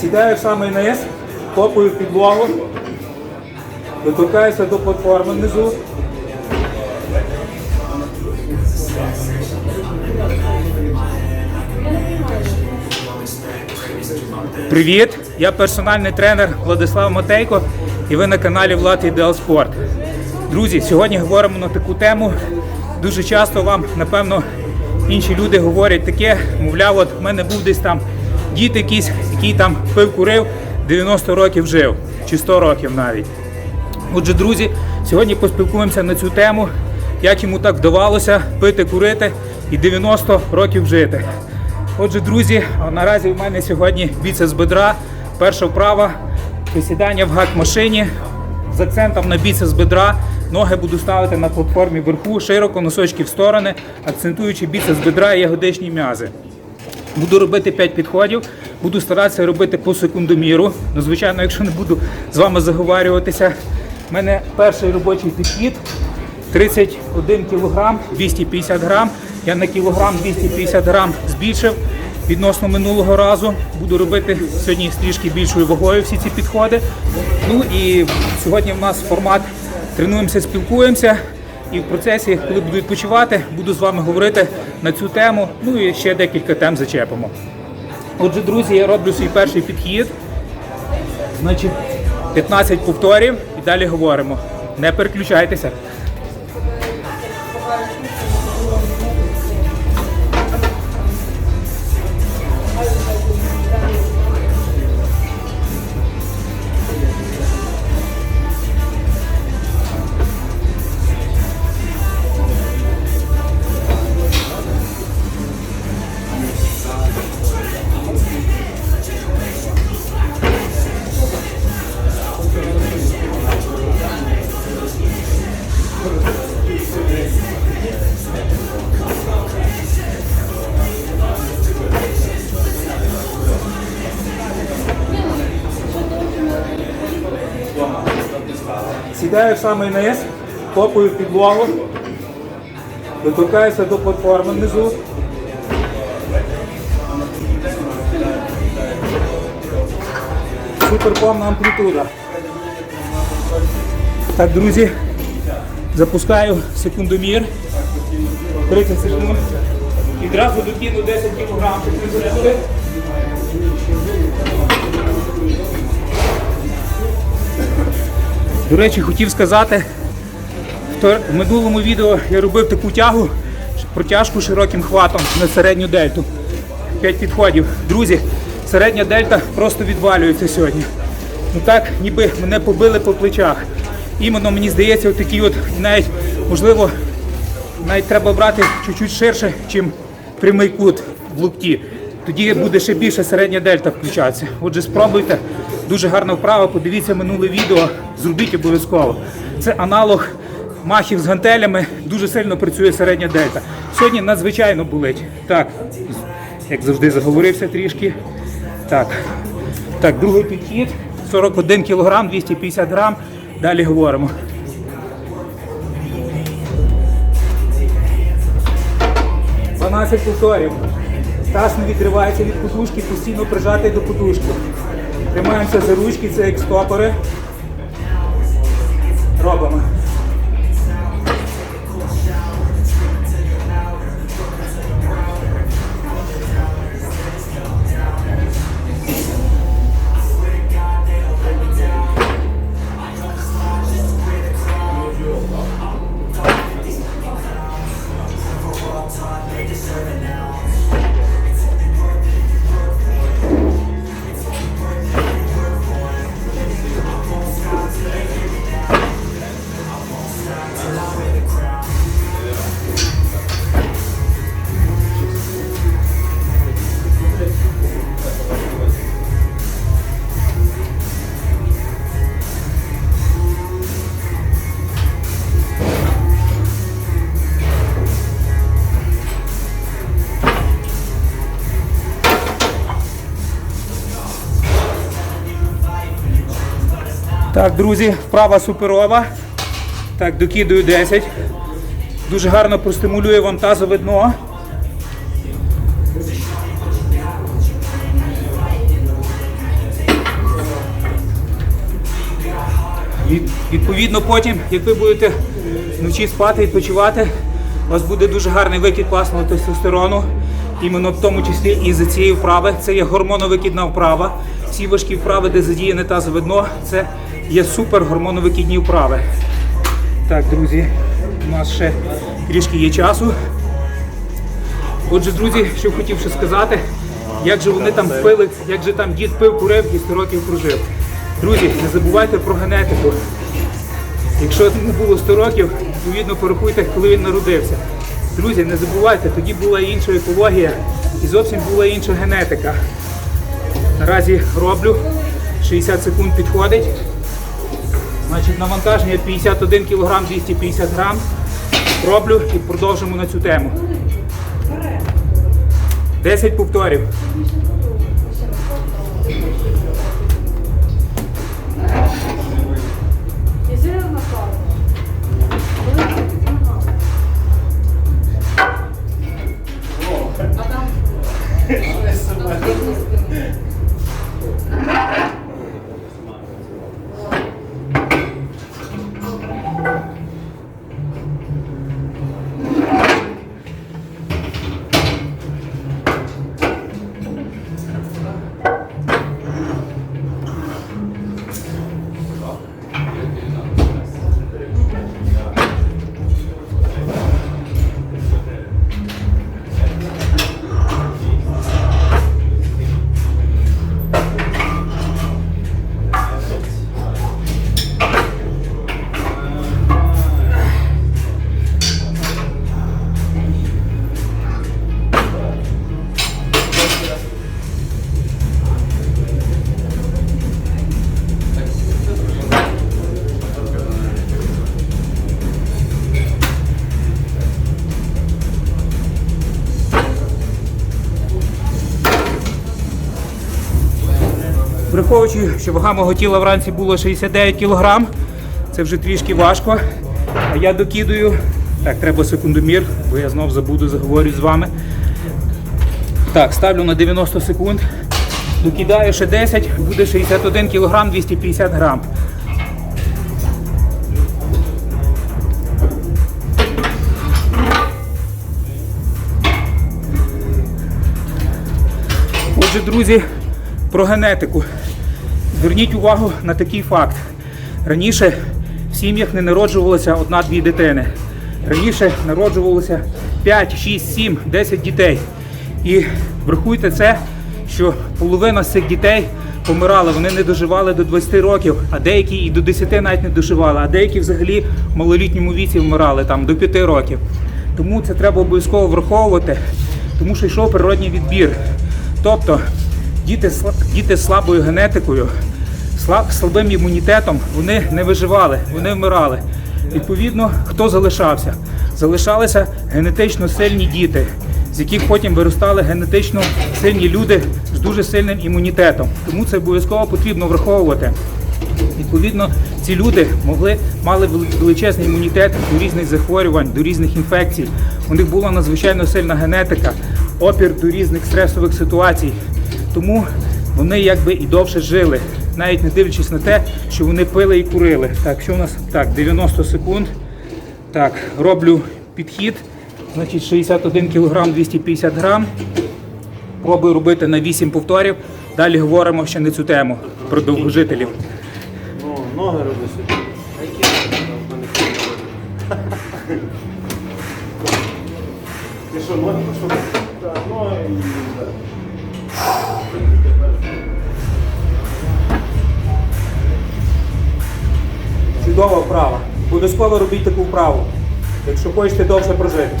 Сідаю в самий низ, топаю підлогу, доторкаюся до платформи внизу. Привіт! Я персональний тренер Владислав Матейко і ви на каналі Влад Ідеал Спорт. Друзі, сьогодні говоримо на таку тему. Дуже часто вам, напевно, інші люди говорять таке, мовляв, от в мене був десь там дід якийсь, який там пив, курив, 90 років жив, чи 100 років навіть. Отже, друзі, сьогодні поспілкуємося на цю тему, як йому так вдавалося пити, курити і 90 років жити. Отже, друзі, наразі в мене сьогодні біцепс бедра, перша вправа, присідання в гак-машині з акцентом на біцепс бедра. Ноги буду ставити на платформі вверху, широко, носочки в сторони, акцентуючи біцепс бедра і ягодичні м'язи. Буду робити 5 підходів, буду старатися робити по секундоміру. Ну, звичайно, якщо не буду з вами заговарюватися, в мене перший робочий підхід 31 кг 250 грам. Я на кілограм 250 грам збільшив відносно минулого разу. Буду робити сьогодні трішки більшою вагою всі ці підходи. Ну і сьогодні в нас формат тренуємося, спілкуємося. І в процесі, коли буду відпочивати, буду з вами говорити на цю тему. Ну і ще декілька тем зачепимо. Отже, друзі, я роблю свій перший підхід. Значить, 15 повторів і далі говоримо. Не переключайтеся. Сідаю в самий низ, топаю підлогу, доторкаюся до платформи внизу. Суперповна амплітуда. Так, друзі, запускаю секундомір. 30 секунд. Відразу докину 10 кг, До речі, хотів сказати, в минулому відео я робив таку тягу, протяжку широким хватом на середню дельту. 5 підходів. Друзі, середня дельта просто відвалюється сьогодні. Ну так, ніби мене побили по плечах. Іменно мені здається, отакі от, навіть, можливо, навіть треба брати чуть-чуть ширше, ніж прямий кут в лукті. Тоді буде ще більше середня дельта включатися. Отже, спробуйте. Дуже гарна вправа. Подивіться минуле відео, зробіть обов'язково. Це аналог махів з гантелями. Дуже сильно працює середня дельта. Сьогодні надзвичайно болить. Так, як завжди, заговорився трішки. Так, так, другий підхід. 41 кг, 250 грам. Далі говоримо. Дванадцять повторів. Таз не відривається від подушки, постійно прижатий до подушки. Тримаємося за ручки, це як стопори. Робимо. друзі, права суперова. Так, докидую 10. Дуже гарно простимулює вам тазове дно. І, відповідно, потім, як ви будете вночі спати, відпочивати, у вас буде дуже гарний викид класного тестостерону. Іменно в тому числі і за цієї вправи. Це є гормоновикидна вправа. Всі важкі вправи, де задіяне тазове дно, це є супер гормоновикидні вправи. Так, друзі, у нас ще трішки є часу. Отже, друзі, що хотів ще сказати, як же вони там пили, як же там дід пив, курив і 100 років прожив. Друзі, не забувайте про генетику. Якщо йому було 100 років, відповідно порахуйте, коли він народився. Друзі, не забувайте, тоді була інша екологія і зовсім була інша генетика. Наразі роблю, 60 секунд підходить. Значить, навантаження 51 кг 250 грам. Роблю і продовжимо на цю тему. 10 повторів. Враховуючи, що вага мого тіла вранці було 69 кг, це вже трішки важко. А я докидую. Так, треба секундомір, бо я знов забуду, заговорю з вами. Так, ставлю на 90 секунд. Докидаю ще 10, буде 61 кг 250 грам. Отже, друзі, про генетику. Зверніть увагу на такий факт. Раніше в сім'ях не народжувалося одна-дві дитини. Раніше народжувалося 5, 6, 7, 10 дітей. І врахуйте це, що половина з цих дітей помирала, вони не доживали до 20 років, а деякі і до 10 навіть не доживали, а деякі взагалі в малолітньому віці вмирали там до 5 років. Тому це треба обов'язково враховувати, тому що йшов природній відбір. Тобто діти, діти з слабою генетикою, слабим імунітетом, вони не виживали, вони вмирали. Відповідно, хто залишався? Залишалися генетично сильні діти, з яких потім виростали генетично сильні люди з дуже сильним імунітетом. Тому це обов'язково потрібно враховувати. Відповідно, ці люди могли мали величезний імунітет до різних захворювань, до різних інфекцій. У них була надзвичайно сильна генетика, опір до різних стресових ситуацій. Тому вони якби і довше жили, навіть не дивлячись на те, що вони пили і курили. Так, що у нас? Так, 90 секунд. Так, роблю підхід. Значить, 61 кг 250 грам. Пробую робити на 8 повторів. Далі говоримо ще на цю тему про довгожителів. Ну, ноги роби собі. Ти що? Ноги Чудова вправа. Обов'язково робіть таку вправу, якщо хочете довше прожити.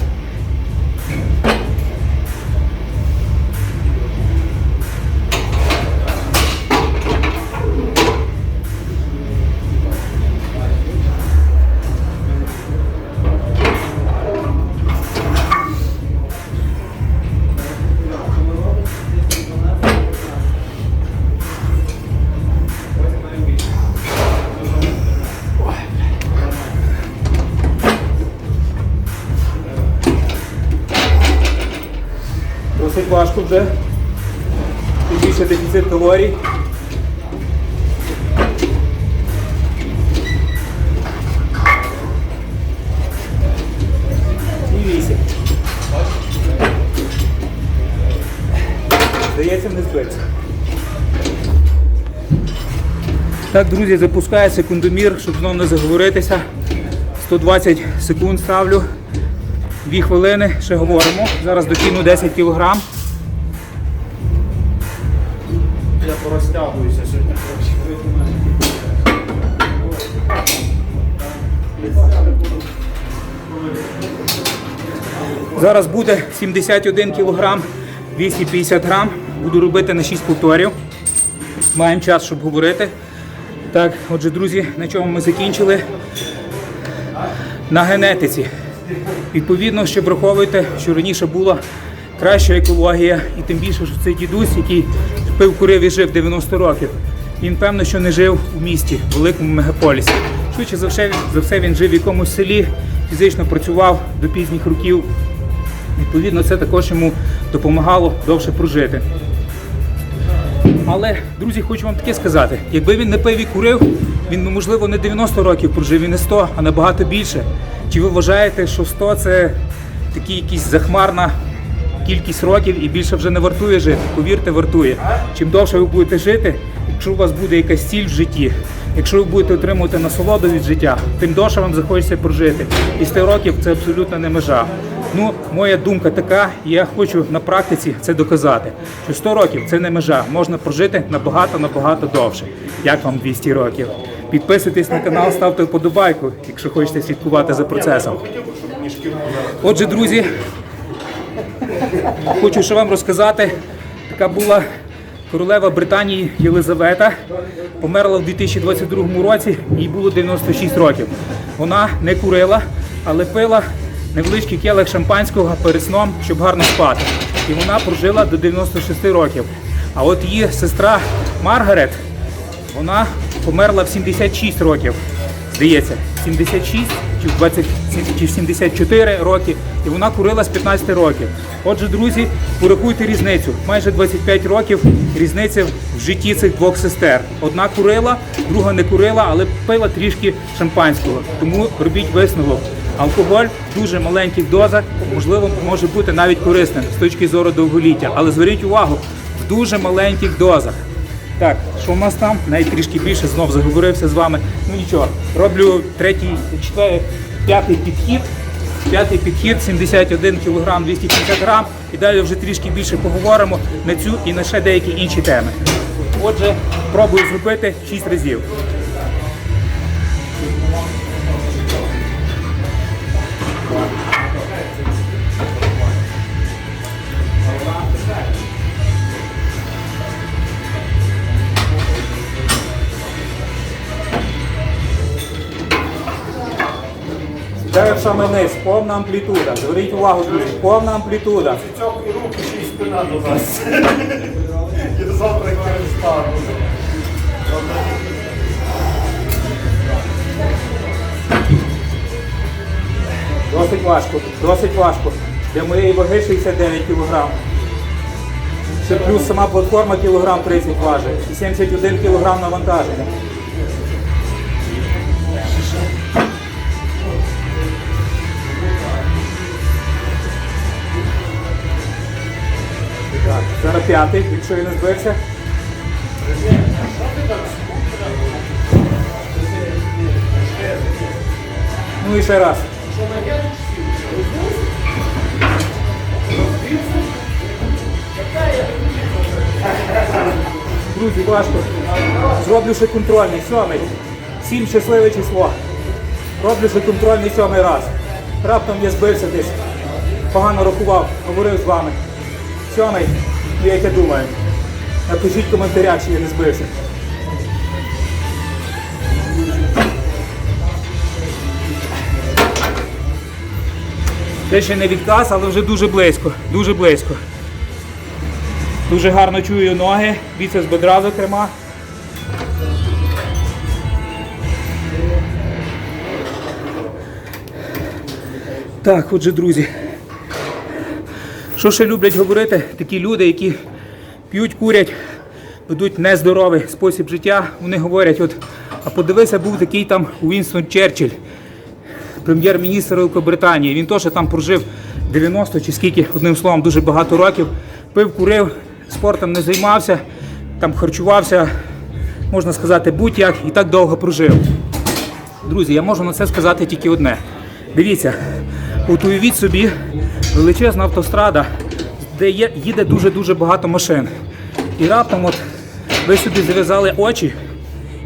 Здається, не збився. Так, друзі, запускаю секундомір, щоб знову не заговоритися. 120 секунд ставлю. Дві хвилини, ще говоримо. Зараз докину 10 кг. Я порозтягуюся сьогодні. Зараз буде 71 кг, 250 грам. Буду робити на 6 повторів. Маємо час, щоб говорити. Так, отже, друзі, на чому ми закінчили? На генетиці. Відповідно, що враховуйте, що раніше була краща екологія, і тим більше, що цей дідусь, який пив курив і жив 90 років, він певно, що не жив у місті, в великому мегаполісі. Швидше за все, за все він жив в якомусь селі, фізично працював до пізніх років. Відповідно, це також йому допомагало довше прожити. Але, друзі, хочу вам таке сказати: якби він не пив і курив, він, ну, можливо, не 90 років прожив і не 100, а набагато більше. Чи ви вважаєте, що 100 це такий якийсь захмарна кількість років і більше вже не вартує жити? Повірте, вартує. Чим довше ви будете жити, якщо у вас буде якась ціль в житті, якщо ви будете отримувати насолоду від життя, тим довше вам захочеться прожити. І 100 років це абсолютно не межа. Ну, моя думка така, і я хочу на практиці це доказати. Що 100 років це не межа, можна прожити набагато набагато довше. Як вам 200 років? Підписуйтесь на канал, ставте вподобайку, якщо хочете слідкувати за процесом. Отже, друзі, хочу ще вам розказати, така була королева Британії Єлизавета. Померла в 2022 році, їй було 96 років. Вона не курила, але пила невеличкий келих шампанського перед сном, щоб гарно спати. І вона прожила до 96 років. А от її сестра Маргарет, вона померла в 76 років. Здається, 76 чи в 20, чи 74 роки, і вона курила з 15 років. Отже, друзі, порахуйте різницю. Майже 25 років різниця в житті цих двох сестер. Одна курила, друга не курила, але пила трішки шампанського. Тому робіть висновок. Алкоголь в дуже маленьких дозах, можливо, може бути навіть корисним з точки зору довголіття. Але зверніть увагу, в дуже маленьких дозах. Так, що в нас там? Навіть трішки більше, знов заговорився з вами. Ну нічого, роблю третій, четвертий, п'ятий підхід. П'ятий підхід 71 кг 250 грам. І далі вже трішки більше поговоримо на цю і на ще деякі інші теми. Отже, пробую зробити 6 разів. Тепер саме повна амплітуда. Зверніть увагу, друзі, повна амплітуда. Цьоки руки, ще й спина до нас. Я завтра перестану. Досить важко, досить важко. Для моєї ваги 69 кг. Ще плюс сама платформа кілограм 30 важить. І 71 кг навантаження. Так, зараз п'ятий, якщо я не збився. Ну і ще раз. Друзі, важко. Зроблю ще контрольний, сьомий. Сім щасливе число. Роблю ще контрольний сьомий раз. Раптом я збився десь. Погано рахував, говорив з вами. Сьомий, я думаю. Напишіть в коментарях, чи я не збився. Це ще не відказ, але вже дуже близько. Дуже близько. Дуже гарно чую ноги, біцепс бедра, зокрема. Так, отже, друзі. Що ще люблять говорити такі люди, які п'ють, курять, ведуть нездоровий спосіб життя. Вони говорять, от, а подивися, був такий там Уінстон Черчилль, прем'єр-міністр Великобританії. Він теж там прожив 90 чи скільки, одним словом, дуже багато років. Пив, курив, спортом не займався, там харчувався, можна сказати, будь-як і так довго прожив. Друзі, я можу на це сказати тільки одне. Дивіться, от уявіть собі величезна автострада, де є, їде дуже-дуже багато машин. І раптом от ви собі зав'язали очі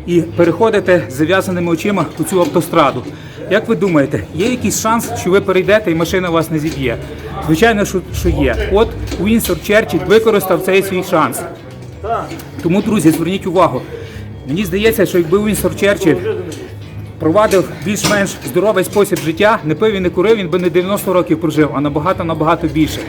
і переходите з зав'язаними очима у цю автостраду. Як ви думаєте, є якийсь шанс, що ви перейдете і машина вас не зіб'є? Звичайно, що, що є. От Уінсор Черчилль використав цей свій шанс. Тому, друзі, зверніть увагу. Мені здається, що якби Уінсор Черчилль провадив більш-менш здоровий спосіб життя, не пив і не курив, він би не 90 років прожив, а набагато набагато більше.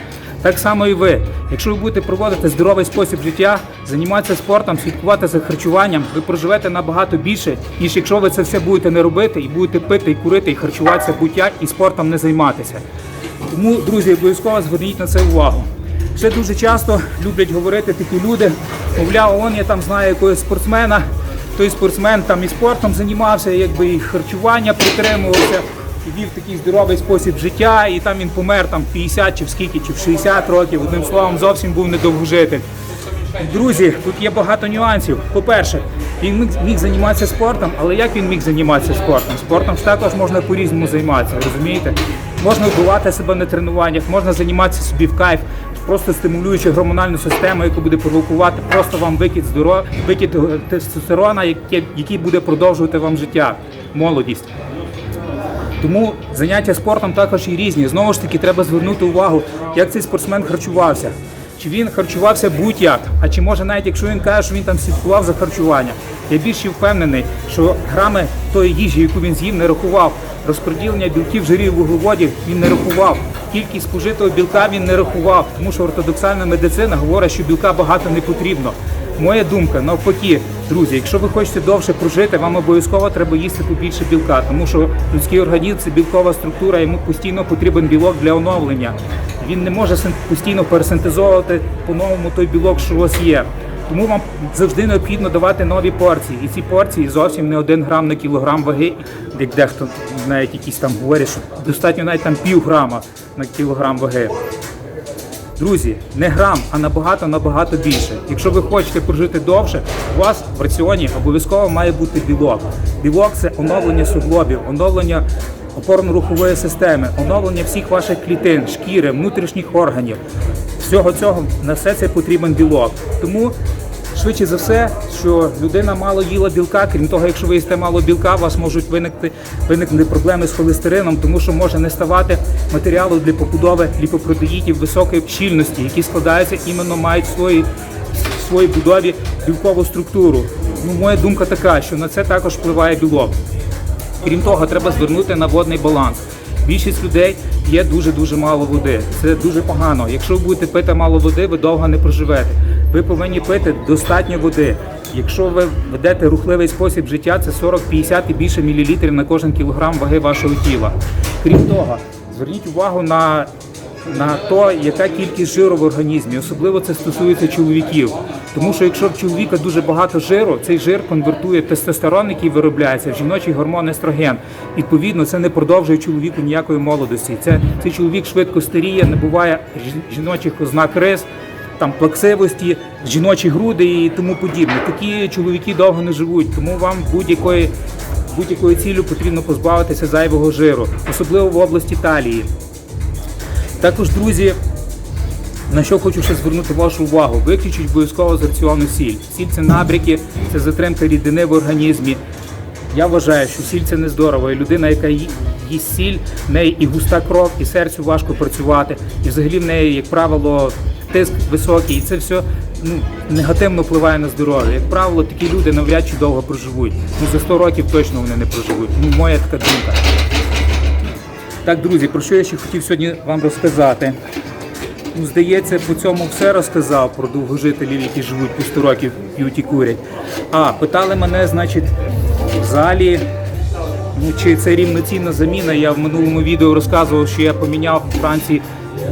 Так само і ви. Якщо ви будете проводити здоровий спосіб життя, займатися спортом, слідкувати за харчуванням, ви проживете набагато більше, ніж якщо ви це все будете не робити і будете пити і курити, і харчуватися будь-як, і спортом не займатися. Тому, друзі, обов'язково зверніть на це увагу. Ще дуже часто люблять говорити такі люди, мовляв, он я там знаю якогось спортсмена, той спортсмен там і спортом займався, якби і харчування притримувався, і вів такий здоровий спосіб життя, і там він помер там в 50 чи в скільки, чи в 60 років. Одним словом, зовсім був недовгожитель. Друзі, тут є багато нюансів. По-перше, він міг займатися спортом, але як він міг займатися спортом? Спортом ж також можна по-різному займатися, розумієте? Можна вбивати себе на тренуваннях, можна займатися собі в кайф, просто стимулюючи гормональну систему, яку буде провокувати просто вам викид здоров... викид е, тестостерона, який, буде продовжувати вам життя, молодість. Тому заняття спортом також і різні. Знову ж таки, треба звернути увагу, як цей спортсмен харчувався. Чи він харчувався будь-як, а чи може навіть якщо він каже, що він там слідкував за харчуванням. Я більше впевнений, що грами тої їжі, яку він з'їв, не рахував. Розподілення білків, жирів, вуглеводів він не рахував. Кількість спожитого білка він не рахував, тому що ортодоксальна медицина говорить, що білка багато не потрібно. Моя думка, навпаки, друзі, якщо ви хочете довше прожити, вам обов'язково треба їсти побільше білка, тому що людський організм це білкова структура, йому постійно потрібен білок для оновлення. Він не може постійно пересинтезовувати по-новому той білок, що у вас є. Тому вам завжди необхідно давати нові порції. І ці порції зовсім не один грам на кілограм ваги, як дехто навіть якісь там говорять, що достатньо навіть там пів грама на кілограм ваги. Друзі, не грам, а набагато набагато більше. Якщо ви хочете прожити довше, у вас в раціоні обов'язково має бути білок. Білок це оновлення суглобів, оновлення опорно-рухової системи, оновлення всіх ваших клітин, шкіри, внутрішніх органів. Всього цього на все це потрібен білок. Тому швидше за все, що людина мало їла білка. Крім того, якщо ви їсте мало білка, у вас можуть виникти виникнути проблеми з холестерином, тому що може не ставати матеріалу для побудови ліпопротеїдів високої щільності, які складаються іменно мають в своїй в своїй будові білкову структуру. Ну, моя думка така, що на це також впливає білок. Крім того, треба звернути на водний баланс. Більшість людей п'є дуже-дуже мало води. Це дуже погано. Якщо ви будете пити мало води, ви довго не проживете. Ви повинні пити достатньо води. Якщо ви ведете рухливий спосіб життя, це 40-50 і більше мілілітрів на кожен кілограм ваги вашого тіла. Крім того, зверніть увагу на на те, яка кількість жиру в організмі. Особливо це стосується чоловіків. Тому що якщо в чоловіка дуже багато жиру, цей жир конвертує тестостерон, який виробляється, в жіночий гормон естроген. Відповідно, це не продовжує чоловіку ніякої молодості. Це цей чоловік швидко старіє, набуває жі- жіночих ознак рис, там плаксивості, жіночі груди і тому подібне. Такі чоловіки довго не живуть, тому вам будь-якої будь-якою ціллю потрібно позбавитися зайвого жиру, особливо в області талії. Також, друзі, на що хочу ще звернути вашу увагу, виключіть обов'язково з сіль. Сіль це набряки, це затримка рідини в організмі. Я вважаю, що сіль це не здорово. І людина, яка їсть сіль, в неї і густа кров, і серцю важко працювати. І взагалі в неї, як правило, тиск високий, і це все ну, негативно впливає на здоров'я. Як правило, такі люди навряд чи довго проживуть. Ну за 100 років точно вони не проживуть. Ну, моя така думка. Так, друзі, про що я ще хотів сьогодні вам розказати? Ну, здається, по цьому все розказав про довгожителів, які живуть по 100 років, п'ють і курять. А, питали мене, значить, в залі, ну, чи це рівноцінна заміна. Я в минулому відео розказував, що я поміняв в Франції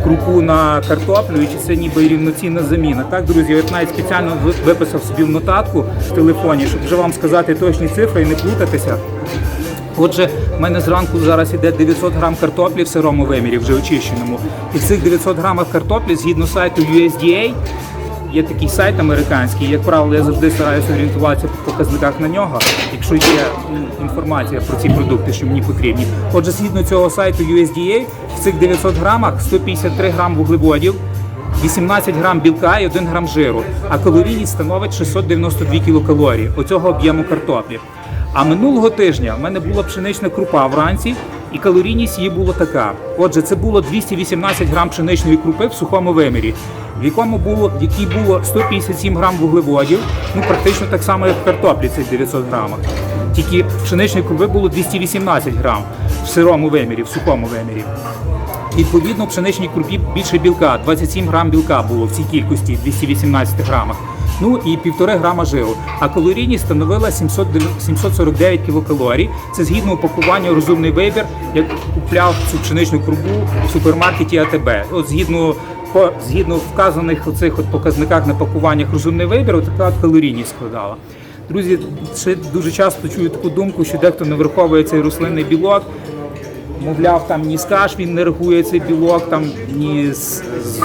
крупу на картоплю, і чи це ніби рівноцінна заміна. Так, друзі, я навіть спеціально виписав собі в нотатку в телефоні, щоб вже вам сказати точні цифри і не плутатися. Отже, в мене зранку зараз іде 900 грам картоплі в сирому вимірі, вже очищеному. І в цих 900 грамах картоплі, згідно сайту USDA, є такий сайт американський. Як правило, я завжди стараюся орієнтуватися по показниках на нього, якщо є інформація про ці продукти, що мені потрібні. Отже, згідно цього сайту USDA, в цих 900 грамах 153 грам вуглеводів. 18 грам білка і 1 грам жиру, а калорійність становить 692 кілокалорії оцього об'єму картоплі. А минулого тижня в мене була пшенична крупа вранці, і калорійність її була така. Отже, це було 218 грам пшеничної крупи в сухому вимірі, в якому було, в якій було 157 грам вуглеводів, ну практично так само, як в картоплі цих 900 грамах. Тільки пшеничної крупи було 218 грам в сирому вимірі, в сухому вимірі. Відповідно, в пшеничній крупі більше білка, 27 грам білка було в цій кількості 218 грамах. Ну і півтори грама жиру. А калорійність становила 700 749 кілокалорій. Це згідно упакування розумний вибір, як купляв цю пшеничну крупу в супермаркеті АТБ. От згідно по згідно вказаних оцих от показниках на пакуваннях розумний вибір, от така от калорійність складала. Друзі, ще дуже часто чую таку думку, що дехто не враховує цей рослинний білок. Мовляв, там ні з каш він не рахує цей білок, там ні з, з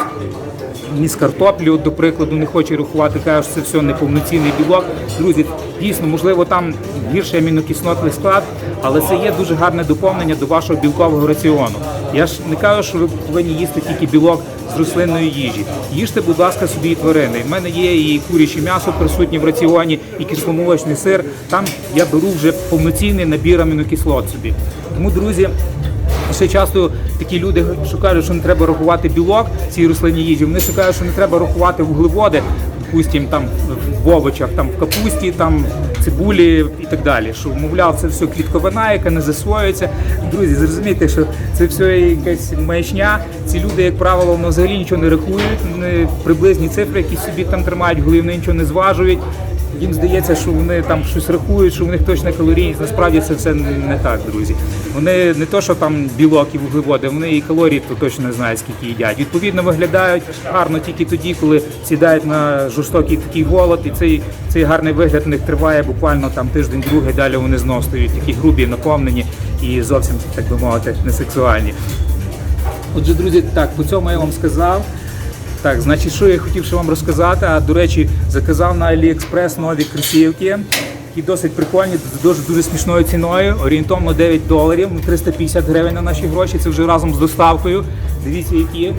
ні з картоплі, от, до прикладу, не хоче рахувати, каже, що це все неповноцінний білок. Друзі, дійсно, можливо, там гірший амінокислотний склад, але це є дуже гарне доповнення до вашого білкового раціону. Я ж не кажу, що ви повинні їсти тільки білок з рослинної їжі. Їжте, будь ласка, собі тварини. У мене є і куряче м'ясо присутнє в раціоні, і кисломолочний сир. Там я беру вже повноцінний набір амінокислот собі. Тому, друзі. Ще часто такі люди що кажуть, що не треба рахувати білок цій рослинній їжі. Вони ще кажуть, що не треба рахувати вуглеводи, допустим, там в овочах, там в капусті, там цибулі і так далі. Що мовляв, це все клітковина, яка не засвоюється. Друзі, зрозумійте, що це все якась маячня. Ці люди, як правило, вони взагалі нічого не рахують, вони приблизні цифри, які собі там тримають вони нічого не зважують. Їм здається, що вони там щось рахують, що у них точна калорійність. Насправді це все не так, друзі. Вони не то, що там білок і вуглеводи, вони і калорії то точно не знають, скільки їдять. Відповідно, виглядають гарно тільки тоді, коли сідають на жорстокий такий голод, і цей, цей гарний вигляд у них триває буквально там тиждень-другий, далі вони знов стають такі грубі, наповнені і зовсім, так би мовити, не сексуальні. Отже, друзі, так, по цьому я вам сказав. Так, значить, що я хотів ще вам розказати. А до речі, заказав на AliExpress нові кросівки, які досить прикольні, з дуже дуже смішною ціною. Орієнтовно 9 доларів, ну, 350 гривень на наші гроші. Це вже разом з доставкою. Дивіться, які.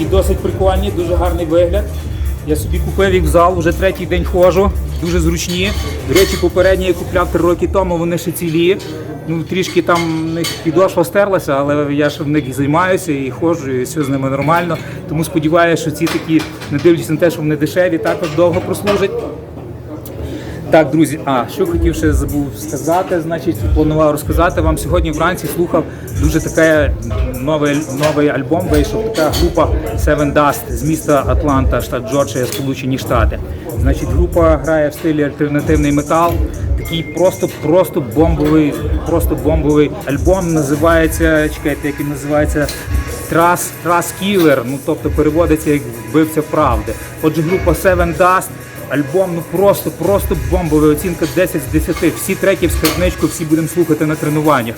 І досить прикольні, дуже гарний вигляд. Я собі купив їх в зал, вже третій день ходжу, дуже зручні. Речі, попередні я купляв три роки тому, вони ще цілі. Ну, трішки там в них підошва стерлася, але я ж в них займаюся і ходжу, і все з ними нормально. Тому сподіваюся, що ці такі, не дивлячись на те, що вони дешеві, також довго прослужать. Так, друзі, а що хотів ще забув сказати, значить, планував розказати вам сьогодні вранці слухав дуже таке новий, новий альбом. Вийшов така група Seven Dust з міста Атланта, штат Джорджія, Сполучені Штати. Значить, група грає в стилі альтернативний метал. Такий просто, просто бомбовий, просто бомбовий альбом. Називається, чекайте, як він називається. Трас, Трас Кілер, ну тобто переводиться як вбивця правди. Отже, група Seven Dust. Альбом ну просто, просто бомбовий. Оцінка 10 з 10. Всі треки в скарбничку, всі будемо слухати на тренуваннях.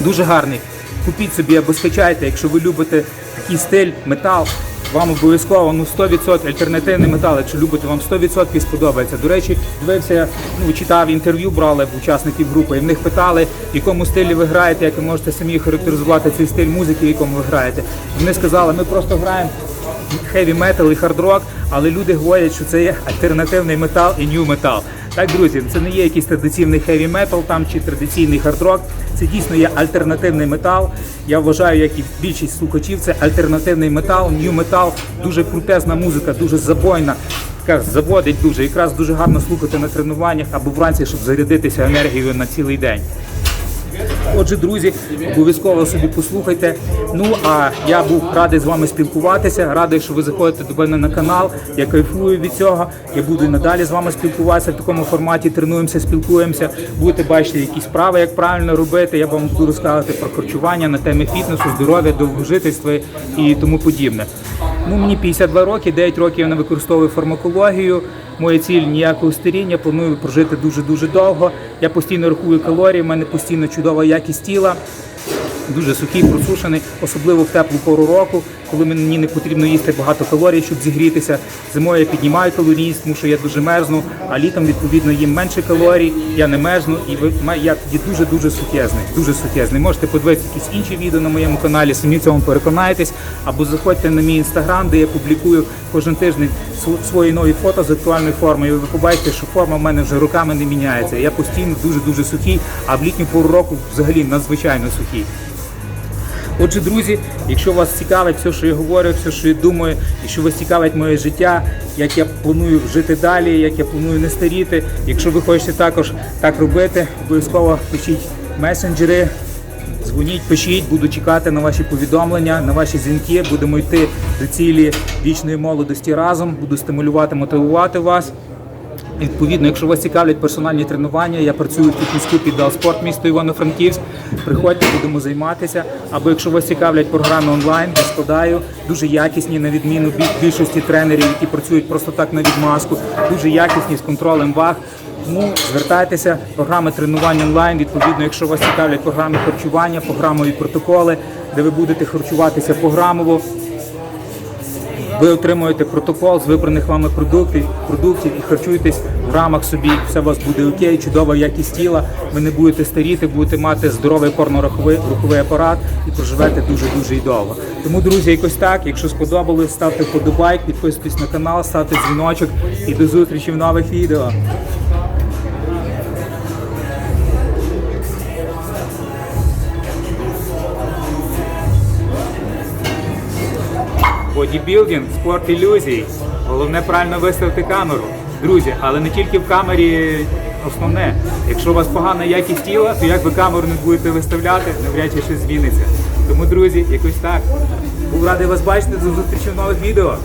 Дуже гарний. Купіть собі або скачайте, якщо ви любите такий стиль, метал. Вам обов'язково ну 100% альтернативний метал, якщо любите, вам 100% сподобається. До речі, дивився, ну читав інтерв'ю, брали в учасників групи, і в них питали, в якому стилі ви граєте, як ви можете самі характеризувати цей стиль музики, в якому ви граєте. Вони сказали, ми просто граємо хеві метал і хард-рок, але люди говорять, що це є альтернативний метал і нью метал. Так, друзі, це не є якийсь традиційний хеві метал там чи традиційний хард-рок. Це дійсно є альтернативний метал. Я вважаю, як і більшість слухачів, це альтернативний метал, нью метал, дуже крутезна музика, дуже забойна. Така заводить дуже, якраз дуже гарно слухати на тренуваннях або вранці, щоб зарядитися енергією на цілий день. Отже, друзі, обов'язково собі послухайте. Ну а я був радий з вами спілкуватися. Радий, що ви заходите до мене на канал. Я кайфую від цього. Я буду і надалі з вами спілкуватися в такому форматі. Тренуємося, спілкуємося. Будете бачити якісь справи, як правильно робити. Я вам буду розказувати про харчування на темі фітнесу, здоров'я, довгожительства і тому подібне. Ну, мені 52 роки, 9 років я не використовую фармакологію. Моя ціль ніякого старіння, планую прожити дуже-дуже довго. Я постійно рахую калорії, в мене постійно чудова якість тіла. дуже сухий, просушений, особливо в теплу пору року, коли мені не потрібно їсти багато калорій, щоб зігрітися. Зимою я піднімаю калорійність, тому що я дуже мерзну, а літом відповідно їм менше калорій, я не мерзну і ви я тоді дуже дуже сухезний. Дуже сухезний. Можете подивитися якісь інші відео на моєму каналі, самі в цьому переконаєтесь, або заходьте на мій інстаграм, де я публікую кожен тиждень свої нові фото з актуальною формою. І ви побачите, що форма в мене вже роками не міняється. Я постійно дуже дуже сухий, а в літню пору року взагалі надзвичайно сухий. Отже, друзі, якщо вас цікавить все, що я говорю, все, що я думаю, якщо вас цікавить моє життя, як я планую жити далі, як я планую не старіти, якщо ви хочете також так робити, обов'язково пишіть месенджери, дзвоніть, пишіть, буду чекати на ваші повідомлення, на ваші дзвінки, будемо йти до цілі вічної молодості разом, буду стимулювати, мотивувати вас. Відповідно, якщо вас цікавлять персональні тренування, я працюю в фітнес-клубі Далспорт місто Івано-Франківськ. Приходьте, будемо займатися. Або якщо вас цікавлять програми онлайн, я складаю дуже якісні, на відміну від більшості тренерів, які працюють просто так на відмазку, дуже якісні з контролем ваг. Тому звертайтеся, програми тренувань онлайн. Відповідно, якщо вас цікавлять програми харчування, програмові протоколи, де ви будете харчуватися програмово. Ви отримуєте протокол з вибраних вами продуктів, продуктів і харчуєтесь в рамах собі. Все у вас буде окей, чудова якість тіла. Ви не будете старіти, будете мати здоровий порно-руховий руховий апарат і проживете дуже дуже і довго. Тому, друзі, якось так. Якщо сподобалось, ставте вподобайк, підписуйтесь на канал, ставте дзвіночок і до зустрічі в нових відео. Бодібілдинг, спорт ілюзій. Головне правильно виставити камеру. Друзі, але не тільки в камері основне. Якщо у вас погана якість тіла, то як ви камеру не будете виставляти, навряд чи щось зміниться. Тому, друзі, якось так. Був радий вас бачити. До зустрічі в нових відео.